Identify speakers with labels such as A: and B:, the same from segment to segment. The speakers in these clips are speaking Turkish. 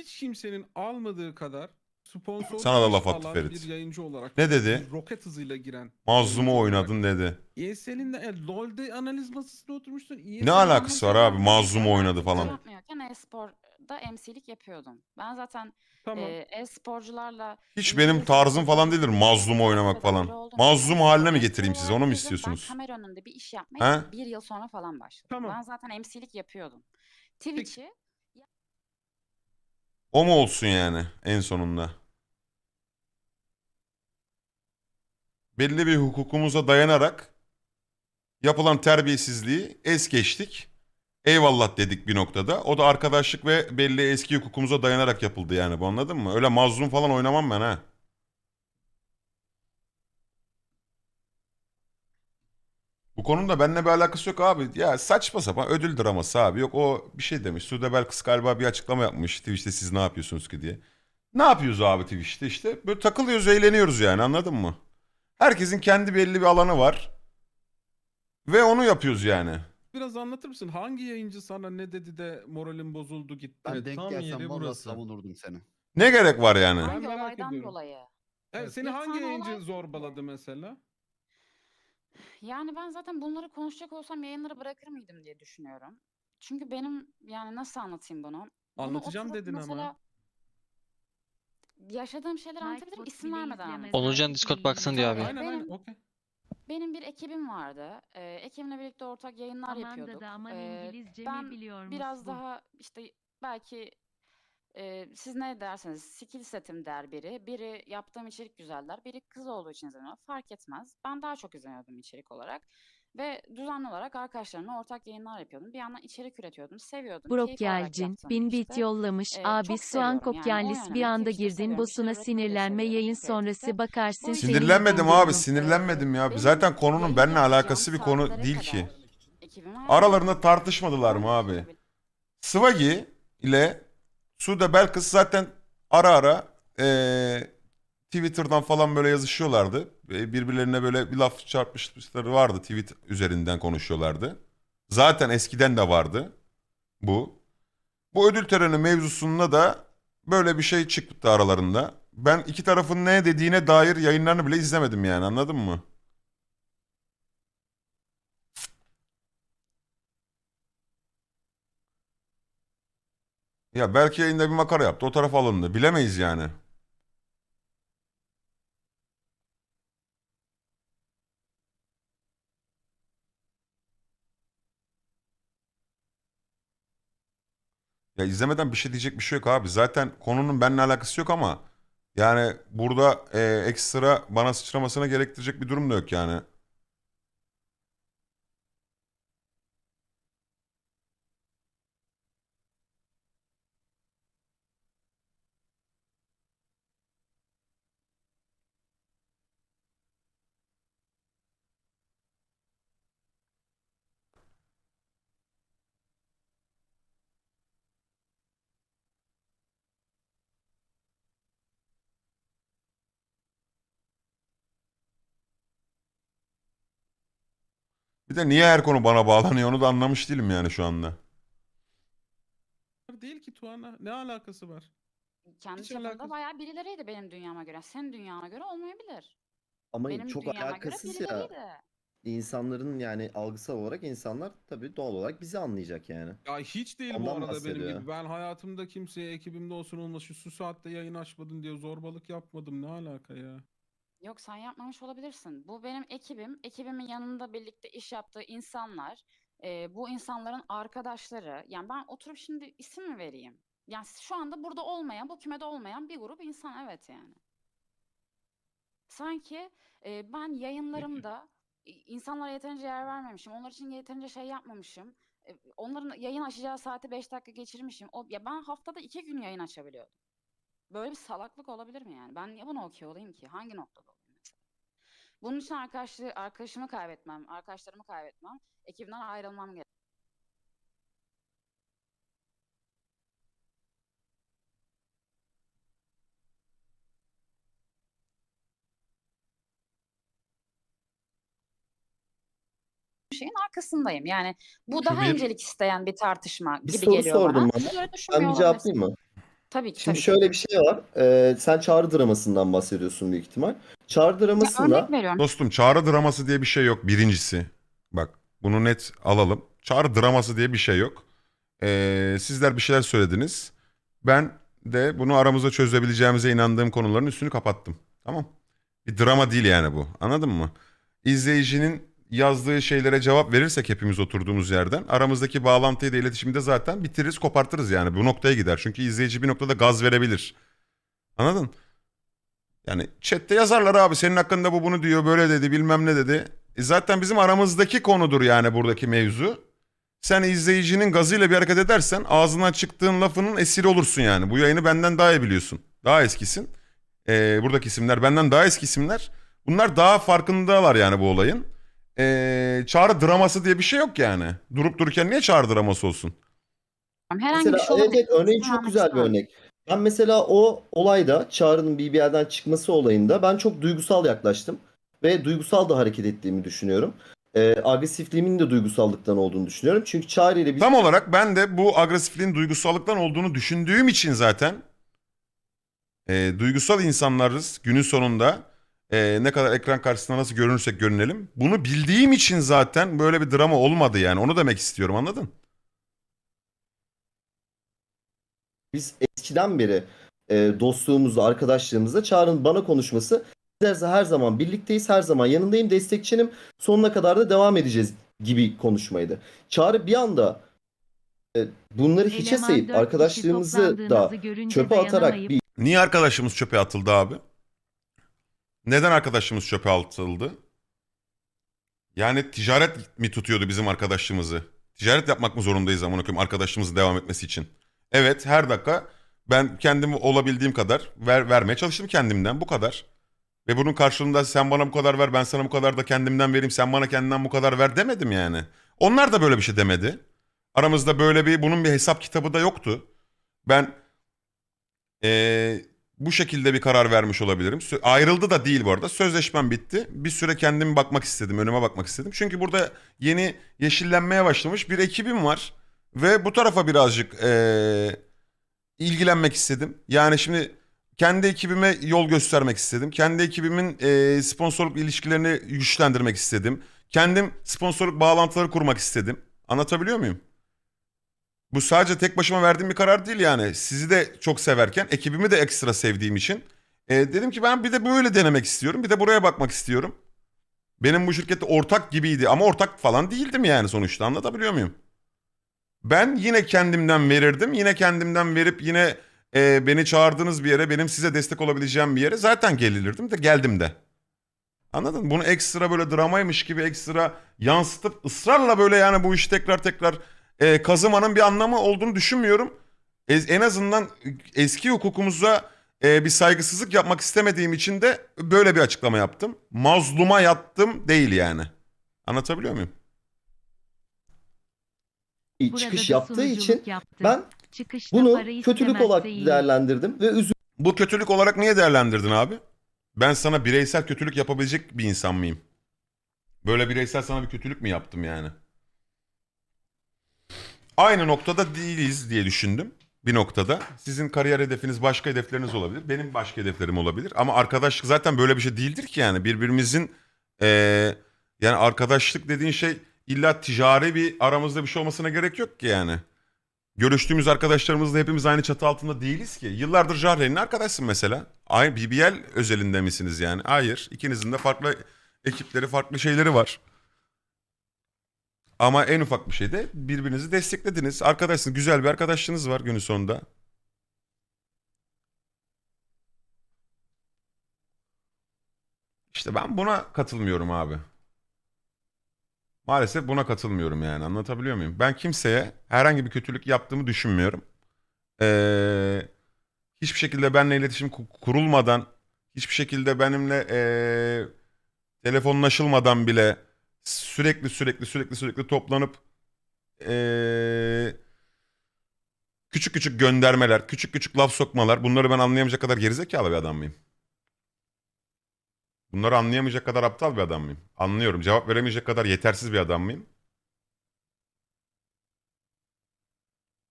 A: hiç kimsenin almadığı kadar sponsor
B: Sana da laf attı
A: alan
B: Ferit.
A: bir yayıncı olarak
B: Ne dedi?
A: bir roket hızıyla giren
B: Mazlumu oynadın dedi.
A: ESL'in de e, LoL'de analiz masasında oturmuşsun. ESL'in
B: Ne alakası var abi? Mazlum
C: Ben
B: oynadı falan.
C: Yapmıyorken e-sporda MC'lik yapıyordum. Ben zaten
A: Tamam.
C: e, e-sporcularla
B: Hiç benim tarzım falan değildir mazlum oynamak falan. Mazlum haline mi getireyim sizi?
C: olarak
B: Onu mu istiyorsunuz?
C: Ben kamera önünde bir iş yapmaya
B: He?
C: bir yıl sonra falan başladım.
A: Tamam.
C: Ben zaten MC'lik yapıyordum. Twitch'i
B: O mu olsun yani en sonunda? Belli bir hukukumuza dayanarak yapılan terbiyesizliği es geçtik. Eyvallah dedik bir noktada. O da arkadaşlık ve belli eski hukukumuza dayanarak yapıldı yani bu anladın mı? Öyle mazlum falan oynamam ben ha. Bu konunun da benimle bir alakası yok abi. Ya saçma sapan ödül draması abi. Yok o bir şey demiş. Sude Belkıs galiba bir açıklama yapmış. Twitch'te siz ne yapıyorsunuz ki diye. Ne yapıyoruz abi Twitch'te işte? Böyle takılıyoruz, eğleniyoruz yani anladın mı? Herkesin kendi belli bir alanı var. Ve onu yapıyoruz yani.
A: Biraz anlatır mısın? Hangi yayıncı sana ne dedi de moralin bozuldu gitti?
D: Ben denk
E: tam
D: gelsem
E: yeri
D: valla
E: burası.
D: savunurdum seni.
B: Ne gerek var yani?
C: hangi
A: merak
C: olaydan
A: ediyorum.
C: dolayı?
A: Evet. seni hangi
C: tane
A: yayıncı
C: olay-
A: zorbaladı mesela?
C: Yani ben zaten bunları konuşacak olsam yayınları bırakır mıydım diye düşünüyorum. Çünkü benim yani nasıl anlatayım bunu? Bunu
A: Anlatacağım
C: oturup
A: dedin ama.
C: mesela Yaşadığım şeyleri anlatabilirim isim vermeden anlatayım.
F: Onurcan Discord baksın diyor abi.
A: Aynen aynen
C: benim-
A: okey.
C: Benim bir ekibim vardı. Ee, ekibimle birlikte ortak yayınlar
G: Amanda
C: yapıyorduk.
G: da aman
C: Ee,
G: İngilizce
C: ben
G: mi biliyormuş
C: biraz
G: bu?
C: daha işte belki e, siz ne derseniz skill setim der biri. Biri yaptığım içerik güzel der. Biri kız olduğu için izleniyor. Fark etmez. Ben daha çok izleniyordum içerik olarak. Ve düzenli olarak arkadaşlarımla ortak yayınlar yapıyordum. Bir yandan içerik üretiyordum. Seviyordum.
G: Brok Yelcin, bin bit
C: işte.
G: yollamış.
C: Ee,
G: Abi Suan
C: seviyorum yani.
G: Bir anda girdin bosuna sinirlenme yayın sonrası bakarsın
B: Sinirlenmedim abi sinirlenmedim ya. Zaten konunun benimle alakası bir konu değil ki. Aralarında tartışmadılar mı abi? Swaggy ile Sude Belkıs zaten ara ara eee, Twitter'dan falan böyle yazışıyorlardı. E, Birbirlerine böyle bir laf çarpışmışları vardı. Tweet üzerinden konuşuyorlardı. Zaten eskiden de vardı bu. Bu ödül töreni mevzusunda da böyle bir şey çıktı aralarında. Ben iki tarafın ne dediğine dair yayınlarını bile izlemedim yani anladın mı? Ya belki yayında bir makara yaptı. O tarafa alındı. Bilemeyiz yani. Ya izlemeden bir şey diyecek bir şey yok abi. Zaten konunun benimle alakası yok ama yani burada e, ekstra bana sıçramasına gerektirecek bir durum da yok yani. Bir de niye her konu bana bağlanıyor onu da anlamış değilim yani şu anda.
A: Değil ki Tuana. Ne alakası var?
C: Kendi
A: Hiç
C: çapında
A: alakası-
C: bayağı birileriydi benim dünyama göre. Senin dünyana göre olmayabilir.
D: Ama
C: benim
D: çok
C: dünyama
D: alakasız
C: göre
D: ya.
C: birileriydi.
D: İnsanların yani algısal olarak insanlar tabii doğal olarak bizi anlayacak yani.
A: Ya hiç değil bu
D: Ondan
A: arada benim
D: bahsediyor.
A: gibi. Ben hayatımda kimseye ekibimde olsun olmasın şu saatte yayın açmadın diye zorbalık yapmadım. Ne alaka ya?
C: Yok sen yapmamış olabilirsin. Bu benim ekibim. Ekibimin yanında birlikte iş yaptığı insanlar. e, bu insanların arkadaşları. Yani ben oturup şimdi isim mi vereyim? Yani şu anda burada olmayan, bu kümede olmayan bir grup insan evet yani. Sanki e, ben yayınlarımda insanlara yeterince yer vermemişim. Onlar için yeterince şey yapmamışım. E, onların yayın açacağı saati 5 dakika geçirmişim. O, ya ben haftada 2 gün yayın açabiliyordum. Böyle bir salaklık olabilir mi yani? Ben niye buna okey olayım ki? Hangi noktada? Bunun için arkadaşlı, arkadaşımı kaybetmem, arkadaşlarımı kaybetmem, ekibimden ayrılmam gerek. şeyin arkasındayım. Yani bu daha
D: bir-
C: incelik isteyen bir tartışma
D: Bir
C: gibi
D: soru
C: geliyor
D: sordum
C: bana. öyle
D: Ben bir cevaplayayım mı?
C: Tabii ki
D: Şimdi
C: tabii ki.
D: şöyle bir şey var. Ee, sen çağrı dramasından bahsediyorsun büyük ihtimal. Çağrı
C: Ya
D: dramasında
C: örnek veriyorum.
B: Dostum çağrı draması diye bir şey yok birincisi. Bak bunu net alalım. Çağrı draması diye bir şey yok. Ee, sizler bir şeyler söylediniz. Ben de bunu aramızda çözebileceğimize inandığım konuların üstünü kapattım. Tamam. Bir drama değil yani bu. Anladın mı? İzleyicinin yazdığı şeylere cevap verirsek hepimiz oturduğumuz yerden aramızdaki bağlantıyı da iletişimi de zaten bitiririz kopartırız yani. Bu noktaya gider. Çünkü izleyici bir noktada gaz verebilir. Anladın? Yani chatte yazarlar abi senin hakkında bu bunu diyor böyle dedi bilmem ne dedi. E zaten bizim aramızdaki konudur yani buradaki mevzu. Sen izleyicinin gazıyla bir hareket edersen ağzından çıktığın lafının esiri olursun yani. Bu yayını benden daha iyi biliyorsun. Daha eskisin. Ee, buradaki isimler benden daha eski isimler. Bunlar daha farkındalar yani bu olayın. Ee, çağrı draması diye bir şey yok yani. Durup dururken niye çağrı draması olsun?
C: Herhangi
D: mesela
C: bir şey
D: evet,
C: olabilir.
D: evet, örneğin
C: İsim
D: çok güzel bir örnek. Ben mesela o olayda Çağrı'nın bir yerden çıkması olayında ben çok duygusal yaklaştım. Ve duygusal da hareket ettiğimi düşünüyorum. Ee, agresifliğimin de duygusallıktan olduğunu düşünüyorum. Çünkü Çağrı ile biz
B: Tam olarak ben de bu agresifliğin duygusallıktan olduğunu düşündüğüm için zaten e, duygusal insanlarız günün sonunda e, ne kadar ekran karşısında nasıl görünürsek görünelim. Bunu bildiğim için zaten böyle bir drama olmadı yani onu demek istiyorum anladın?
D: biz eskiden beri e, dostluğumuzda, arkadaşlığımızda Çağrı'nın bana konuşması biz her zaman birlikteyiz, her zaman yanındayım, destekçinim, sonuna kadar da devam edeceğiz gibi konuşmaydı. Çağrı bir anda e, bunları hiçe
E: Eleman
D: sayıp
E: dört kişi
D: arkadaşlığımızı da
E: toplandığınızı görünce
D: çöpe atarak
E: dayanamayıp-
D: bir
B: Niye arkadaşımız çöpe atıldı abi? Neden arkadaşımız çöpe atıldı? Yani ticaret mi tutuyordu bizim arkadaşlığımızı? Ticaret yapmak mı zorundayız amına koyayım arkadaşlığımızın devam etmesi için? Evet her dakika ben kendimi olabildiğim kadar ver, vermeye çalıştım kendimden bu kadar. Ve bunun karşılığında sen bana bu kadar ver ben sana bu kadar da kendimden vereyim sen bana kendinden bu kadar ver demedim yani. Onlar da böyle bir şey demedi. Aramızda böyle bir bunun bir hesap kitabı da yoktu. Ben ee, bu şekilde bir karar vermiş olabilirim. Ayrıldı da değil bu arada. Sözleşmem bitti. Bir süre kendimi bakmak istedim. Önüme bakmak istedim. Çünkü burada yeni yeşillenmeye başlamış bir ekibim var. Ve bu tarafa birazcık ee, ilgilenmek istedim. Yani şimdi kendi ekibime yol göstermek istedim. Kendi ekibimin ee, sponsorluk ilişkilerini güçlendirmek istedim. Kendim sponsorluk bağlantıları kurmak istedim. Anlatabiliyor muyum? Bu sadece tek başıma verdiğim bir karar değil yani. Sizi de çok severken ekibimi de ekstra sevdiğim için e, dedim ki ben bir de böyle denemek istiyorum. Bir de buraya bakmak istiyorum. Benim bu şirkette ortak gibiydi ama ortak falan değildim yani sonuçta anlatabiliyor muyum? Ben yine kendimden verirdim. Yine kendimden verip yine e, beni çağırdığınız bir yere benim size destek olabileceğim bir yere zaten gelirdim de geldim de. Anladın? Bunu ekstra böyle dramaymış gibi ekstra yansıtıp ısrarla böyle yani bu işi tekrar tekrar e, kazımanın bir anlamı olduğunu düşünmüyorum. Ez- en azından eski hukukumuza e, bir saygısızlık yapmak istemediğim için de böyle bir açıklama yaptım. Mazluma yattım değil yani. Anlatabiliyor muyum?
E: Burada
D: çıkış yaptığı için
E: yaptı.
D: ben
E: Çıkışta
D: bunu kötülük olarak
E: değil.
D: değerlendirdim ve üzüldüm.
B: Bu kötülük olarak niye değerlendirdin abi? Ben sana bireysel kötülük yapabilecek bir insan mıyım? Böyle bireysel sana bir kötülük mü yaptım yani? Aynı noktada değiliz diye düşündüm. Bir noktada. Sizin kariyer hedefiniz başka hedefleriniz olabilir. Benim başka hedeflerim olabilir. Ama arkadaşlık zaten böyle bir şey değildir ki yani. Birbirimizin eee, yani arkadaşlık dediğin şey illa ticari bir aramızda bir şey olmasına gerek yok ki yani. Görüştüğümüz arkadaşlarımızla hepimiz aynı çatı altında değiliz ki. Yıllardır Jahre'nin arkadaşsın mesela. Aynı BBL özelinde misiniz yani? Hayır. İkinizin de farklı ekipleri, farklı şeyleri var. Ama en ufak bir şeyde birbirinizi desteklediniz. Arkadaşsınız. Güzel bir arkadaşlığınız var günün sonunda. İşte ben buna katılmıyorum abi. Maalesef buna katılmıyorum yani anlatabiliyor muyum? Ben kimseye herhangi bir kötülük yaptığımı düşünmüyorum. Ee, hiçbir şekilde benimle iletişim ku- kurulmadan, hiçbir şekilde benimle ee, telefonlaşılmadan bile sürekli sürekli sürekli sürekli toplanıp ee, küçük küçük göndermeler, küçük küçük laf sokmalar bunları ben anlayamayacak kadar gerizekalı bir adam mıyım? Bunları anlayamayacak kadar aptal bir adam mıyım? Anlıyorum. Cevap veremeyecek kadar yetersiz bir adam mıyım?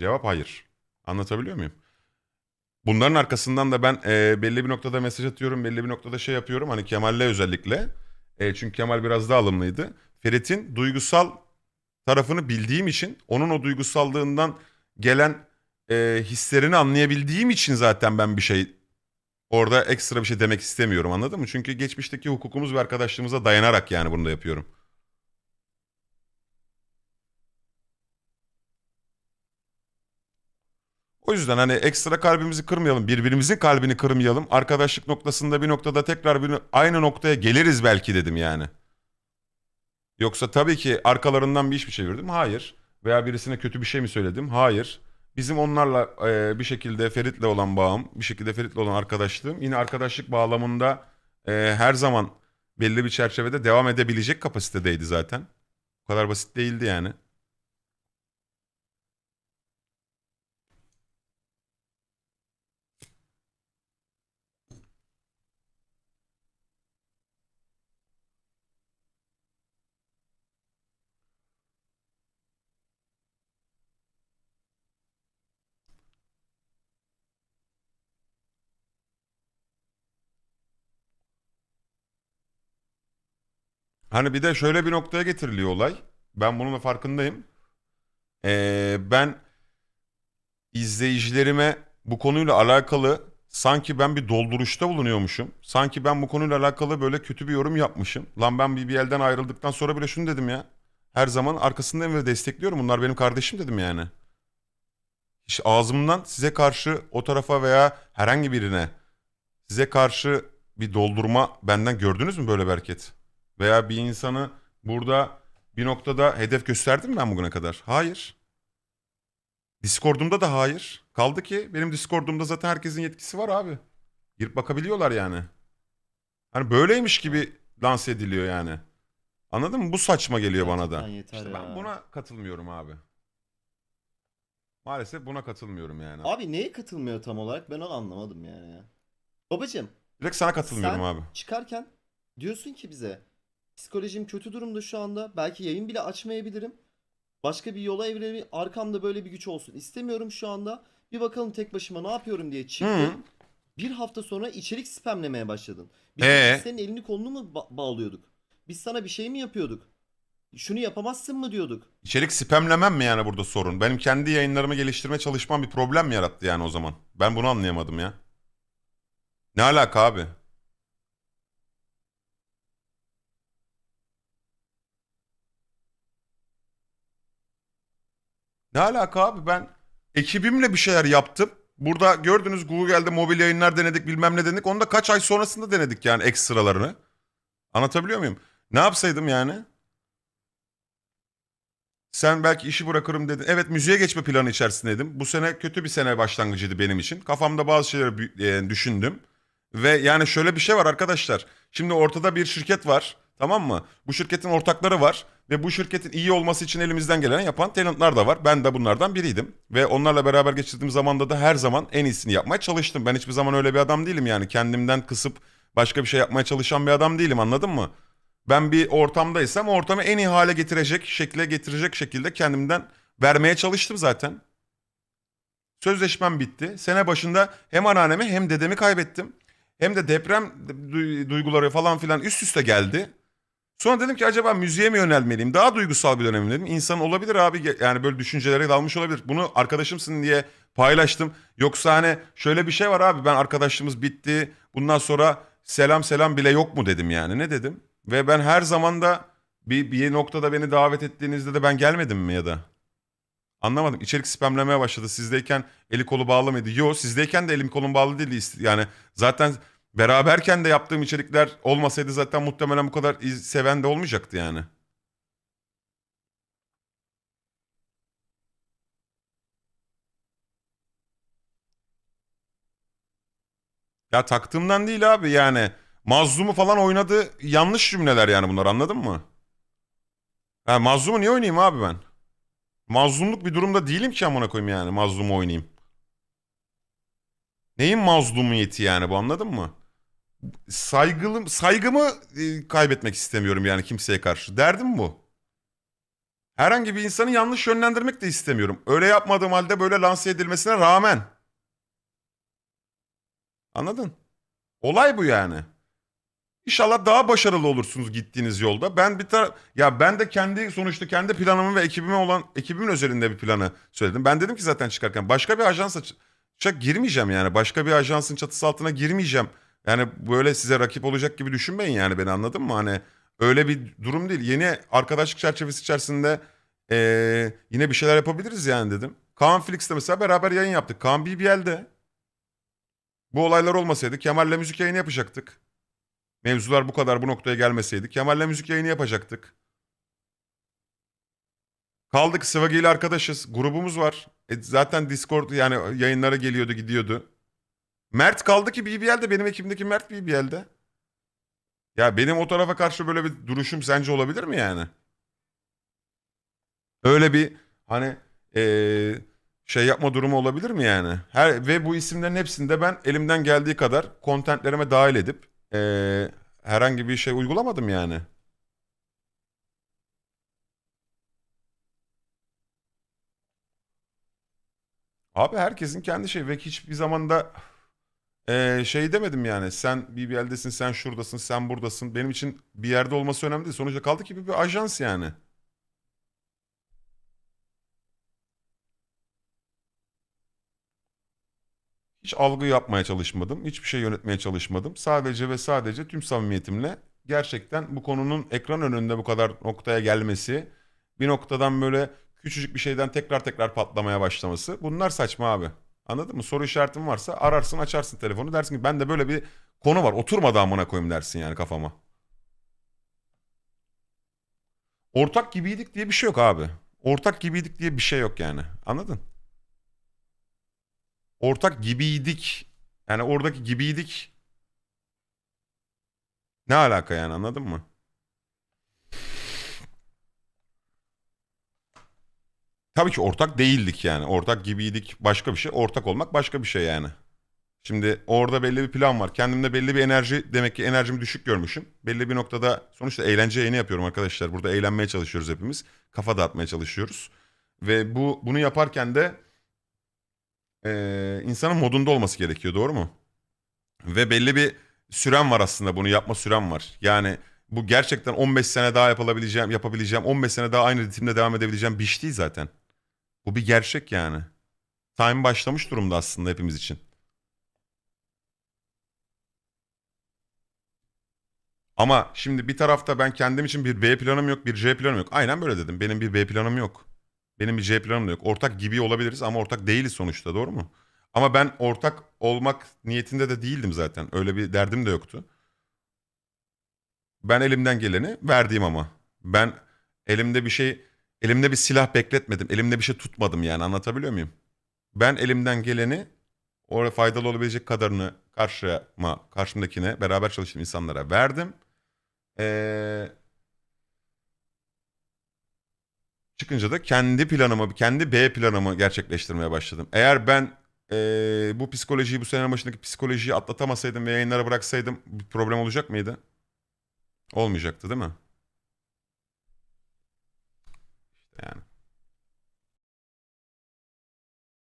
B: Cevap hayır. Anlatabiliyor muyum? Bunların arkasından da ben e, belli bir noktada mesaj atıyorum, belli bir noktada şey yapıyorum. Hani Kemal'le özellikle. E, çünkü Kemal biraz daha alımlıydı. Ferit'in duygusal tarafını bildiğim için, onun o duygusallığından gelen e, hislerini anlayabildiğim için zaten ben bir şey orada ekstra bir şey demek istemiyorum anladın mı? Çünkü geçmişteki hukukumuz ve arkadaşlığımıza dayanarak yani bunu da yapıyorum. O yüzden hani ekstra kalbimizi kırmayalım, birbirimizin kalbini kırmayalım. Arkadaşlık noktasında bir noktada tekrar bir, aynı noktaya geliriz belki dedim yani. Yoksa tabii ki arkalarından bir iş mi çevirdim? Hayır. Veya birisine kötü bir şey mi söyledim? Hayır. Bizim onlarla e, bir şekilde Ferit'le olan bağım, bir şekilde Ferit'le olan arkadaşlığım yine arkadaşlık bağlamında e, her zaman belli bir çerçevede devam edebilecek kapasitedeydi zaten. Bu kadar basit değildi yani. Hani bir de şöyle bir noktaya getiriliyor olay. Ben bunun da farkındayım. Ee, ben izleyicilerime bu konuyla alakalı sanki ben bir dolduruşta bulunuyormuşum. Sanki ben bu konuyla alakalı böyle kötü bir yorum yapmışım. Lan ben elden ayrıldıktan sonra bile şunu dedim ya. Her zaman arkasındayım ve destekliyorum. Bunlar benim kardeşim dedim yani. Hiç ağzımdan size karşı o tarafa veya herhangi birine size karşı bir doldurma benden gördünüz mü böyle bir hareket? Veya bir insanı burada bir noktada hedef gösterdim mi ben bugüne kadar? Hayır. Discord'umda da hayır. Kaldı ki benim Discord'umda zaten herkesin yetkisi var abi. Girip bakabiliyorlar yani. Hani böyleymiş gibi lanse ediliyor yani. Anladın mı? Bu saçma geliyor bana da.
D: Yeter
B: İşte ben buna katılmıyorum abi. Maalesef buna katılmıyorum yani.
D: Abi neye katılmıyor tam olarak ben onu anlamadım yani ya. Babacım
B: Direkt sana katılmıyorum
D: sen
B: abi.
D: çıkarken diyorsun ki bize psikolojim kötü durumda şu anda. Belki yayın bile açmayabilirim. Başka bir yola evreni arkamda böyle bir güç olsun. İstemiyorum şu anda. Bir bakalım tek başıma ne yapıyorum diye çıktın.
B: Hı.
D: Bir hafta sonra içerik spamlemeye başladın. Biz
B: Ee?
D: senin elini kolunu mu ba- bağlıyorduk? Biz sana bir şey mi yapıyorduk? Şunu yapamazsın mı diyorduk?
B: İçerik spamlemem mi yani burada sorun? Benim kendi yayınlarımı geliştirme çalışmam bir problem mi yarattı yani o zaman? Ben bunu anlayamadım ya. Ne alaka abi? Ne alaka abi? Ben ekibimle bir şeyler yaptım. Burada gördünüz Google'de mobil yayınlar denedik bilmem ne denedik. Onu da kaç ay sonrasında denedik yani ekstralarını. Anlatabiliyor muyum? Ne yapsaydım yani? Sen belki işi bırakırım dedin. Evet müziğe geçme planı içerisindeydim. Bu sene kötü bir sene başlangıcıydı benim için. Kafamda bazı şeyleri e, düşündüm. Ve yani şöyle bir şey var arkadaşlar. Şimdi ortada bir şirket var. Tamam mı? Bu şirketin ortakları var. Ve bu şirketin iyi olması için elimizden geleni yapan talentlar da var. Ben de bunlardan biriydim. Ve onlarla beraber geçirdiğim zamanda da her zaman en iyisini yapmaya çalıştım. Ben hiçbir zaman öyle bir adam değilim yani. Kendimden kısıp başka bir şey yapmaya çalışan bir adam değilim anladın mı? Ben bir ortamdaysam ortamı en iyi hale getirecek, şekle getirecek şekilde kendimden vermeye çalıştım zaten. Sözleşmem bitti. Sene başında hem anneannemi hem dedemi kaybettim. Hem de deprem du- duyguları falan filan üst üste geldi. Sonra dedim ki acaba müziğe mi yönelmeliyim? Daha duygusal bir dönemim dedim. İnsan olabilir abi yani böyle düşüncelere dalmış olabilir. Bunu arkadaşımsın diye paylaştım. Yoksa hani şöyle bir şey var abi ben arkadaşlığımız bitti. Bundan sonra selam selam bile yok mu dedim yani. Ne dedim? Ve ben her zaman da bir, bir noktada beni davet ettiğinizde de ben gelmedim mi ya da? Anlamadım. İçerik spamlemeye başladı. Sizdeyken eli kolu bağlı mıydı? Yo sizdeyken de elim kolum bağlı değildi. Yani zaten beraberken de yaptığım içerikler olmasaydı zaten muhtemelen bu kadar iz- seven de olmayacaktı yani. Ya taktığımdan değil abi yani. Mazlumu falan oynadı yanlış cümleler yani bunlar anladın mı? Ha, mazlumu niye oynayayım abi ben? Mazlumluk bir durumda değilim ki amına koyayım yani mazlumu oynayayım. Neyin mazlumiyeti yani bu anladın mı? Saygılım, saygımı e, kaybetmek istemiyorum yani kimseye karşı. Derdim bu. Herhangi bir insanı yanlış yönlendirmek de istemiyorum. Öyle yapmadığım halde böyle lanse edilmesine rağmen. Anladın? Olay bu yani. İnşallah daha başarılı olursunuz gittiğiniz yolda. Ben bir tar ya ben de kendi sonuçta kendi planımı ve ekibime olan ekibimin özelinde bir planı söyledim. Ben dedim ki zaten çıkarken başka bir ajansa girmeyeceğim yani. Başka bir ajansın çatısı altına girmeyeceğim. Yani böyle size rakip olacak gibi düşünmeyin yani beni anladın mı? Hani öyle bir durum değil. Yeni arkadaşlık çerçevesi içerisinde eee, yine bir şeyler yapabiliriz yani dedim. Kaan Flix'te mesela beraber yayın yaptık. Kaan BBL'de. Bu olaylar olmasaydı Kemal'le müzik yayını yapacaktık. Mevzular bu kadar bu noktaya gelmeseydi Kemal'le müzik yayını yapacaktık. Kaldık Sıvagi ile arkadaşız. Grubumuz var. E, zaten Discord yani yayınlara geliyordu gidiyordu. Mert kaldı ki BBL'de benim ekibimdeki Mert BBL'de. Ya benim o tarafa karşı böyle bir duruşum sence olabilir mi yani? Öyle bir hani eee, şey yapma durumu olabilir mi yani? Her ve bu isimlerin hepsini de ben elimden geldiği kadar kontentlerime dahil edip eee, herhangi bir şey uygulamadım yani. Abi herkesin kendi şey ve hiçbir zaman eee, şey demedim yani sen BBL'desin, sen şuradasın, sen buradasın. Benim için bir yerde olması önemli değil. Sonuçta kaldı ki bir, bir ajans yani. Hiç algı yapmaya çalışmadım. Hiçbir şey yönetmeye çalışmadım. Sadece ve sadece tüm samimiyetimle gerçekten bu konunun ekran önünde bu kadar noktaya gelmesi, bir noktadan böyle küçücük bir şeyden tekrar tekrar patlamaya başlaması. Bunlar saçma abi. Anladın mı? Soru işaretin varsa ararsın açarsın telefonu dersin ki ben de böyle bir konu var. Oturmadı amına koyayım dersin yani kafama. Ortak gibiydik diye bir şey yok abi. Ortak gibiydik diye bir şey yok yani. Anladın? Ortak gibiydik. Yani oradaki gibiydik. Ne alaka yani anladın mı? Tabii ki ortak değildik yani. Ortak gibiydik başka bir şey. Ortak olmak başka bir şey yani. Şimdi orada belli bir plan var. Kendimde belli bir enerji demek ki enerjimi düşük görmüşüm. Belli bir noktada sonuçta eğlence yayını yapıyorum arkadaşlar. Burada eğlenmeye çalışıyoruz hepimiz. Kafa dağıtmaya çalışıyoruz. Ve bu bunu yaparken de eee, insanın modunda olması gerekiyor doğru mu? Ve belli bir süren var aslında bunu yapma süren var. Yani bu gerçekten 15 sene daha yapılabileceğim, yapabileceğim, 15 sene daha aynı ritimde devam edebileceğim bir iş değil zaten. Bu bir gerçek yani. Time başlamış durumda aslında hepimiz için. Ama şimdi bir tarafta ben kendim için bir B planım yok, bir C planım yok. Aynen böyle dedim. Benim bir B planım yok. Benim bir C planım da yok. Ortak gibi olabiliriz ama ortak değiliz sonuçta doğru mu? Ama ben ortak olmak niyetinde de değildim zaten. Öyle bir derdim de yoktu. Ben elimden geleni verdiğim ama. Ben elimde bir şey, elimde bir silah bekletmedim. Elimde bir şey tutmadım yani anlatabiliyor muyum? Ben elimden geleni oraya faydalı olabilecek kadarını karşıma, karşımdakine beraber çalıştığım insanlara verdim. Ee, çıkınca da kendi planımı, kendi B planımı gerçekleştirmeye başladım. Eğer ben ee, bu psikolojiyi, bu senenin başındaki psikolojiyi atlatamasaydım ve yayınlara bıraksaydım bir problem olacak mıydı? Olmayacaktı değil mi? İşte yani.